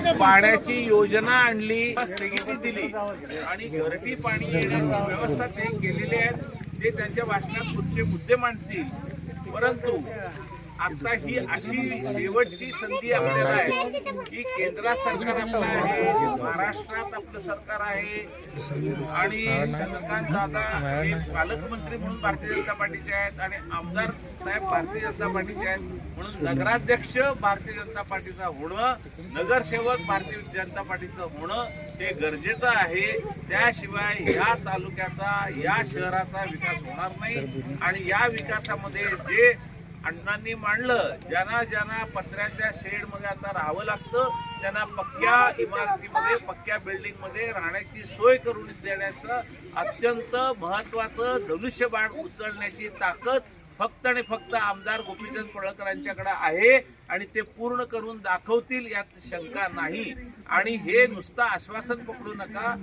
पाण्याची योजना आणली स्थगिती दिली. आणि घरटी पाणी येण्याची व्यवस्था ते केलेली आहेत. ते त्यांच्या भाषणात पुढचे मुद्दे मांडतील. परंतु आता ही अशी शेवटची संधी आपल्याला आहे की केंद्रात सरकार आपलं आहे महाराष्ट्रात आपलं सरकार आहे आणि चंद्रकांत दादा हे पालकमंत्री म्हणून भारतीय जनता पार्टीचे आहेत आणि आमदार साहेब भारतीय जनता पार्टीचे आहेत म्हणून नगराध्यक्ष भारतीय जनता पार्टीचा होणं नगरसेवक भारतीय जनता पार्टीचं होणं हे गरजेचं आहे. त्याशिवाय या तालुक्याचा या शहराचा विकास होणार नाही. आणि या विकासामध्ये जे अण्णांनी मांडलं. ज्यांना ज्यांना पत्र्याच्या शेडमध्ये आता राहावं लागतं त्यांना पक्क्या इमारतीमध्ये पक्क्या बिल्डिंगमध्ये राहण्याची सोय करून देण्याचं अत्यंत महत्वाचं धनुष्यबाण उचलण्याची ताकद फक्त आणि फक्त आमदार गोपीचंद पडळकरांच्याकडे आहे आणि ते पूर्ण करून दाखवतील यात शंका नाही. आणि हे नुसतं आश्वासन पकडू नका.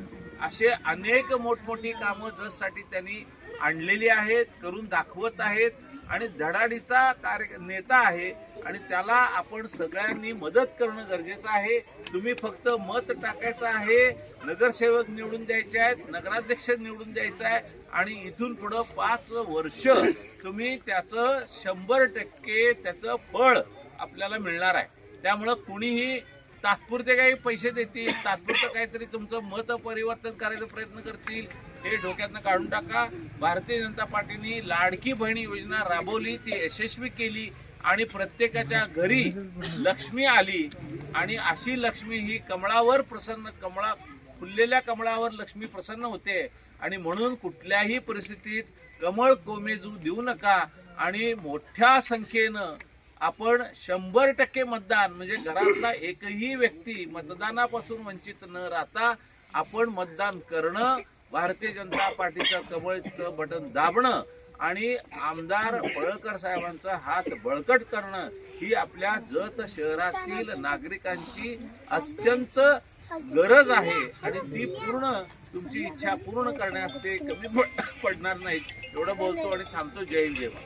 असे अनेक मोठमोठी कामं जससाठी त्यांनी आणलेली आहेत करून दाखवत आहेत. आणि धडाडीचा कार्य नेता आहे आणि त्याला आपण सगळ्यांनी मदत करणं गरजेचं आहे. तुम्ही फक्त मत टाकायचं आहे. नगरसेवक निवडून द्यायचे आहेत नगराध्यक्ष निवडून द्यायचं आहे आणि इथून पुढं पाच वर्ष तुम्ही त्याचं शंभर टक्के त्याचं फळ आपल्याला मिळणार आहे. त्यामुळं कुणीही तात्पुरते काही पैसे देतील तात्पुरतं काहीतरी तुमचं मत परिवर्तन करायचा प्रयत्न करतील हे डोक्यातनं काढून टाका. भारतीय जनता पार्टीने लाडकी बहिणी योजना राबवली ती यशस्वी केली आणि प्रत्येकाच्या घरी लक्ष्मी आली. आणि अशी लक्ष्मी ही कमळावर प्रसन्न कमळा फुललेल्या कमळावर लक्ष्मी प्रसन्न होते. आणि म्हणून कुठल्याही परिस्थितीत कमळ कोमेजू देऊ नका. आणि मोठ्या संख्येनं आपण शंभर टक्के मतदान म्हणजे घरातला एकही व्यक्ती मतदानापासून वंचित न राहता आपण मतदान करणं भारतीय जनता पार्टीचं कमळचं बटन दाबणं आणि आमदार पळकर साहेबांचा हात बळकट करणं ही आपल्या जत शहरातील नागरिकांची अत्यंत गरज आहे आणि ती पूर्ण तुमची इच्छा पूर्ण करण्यास ते कमी पडणार नाहीत. एवढं बोलतो आणि थांबतो. जय देवा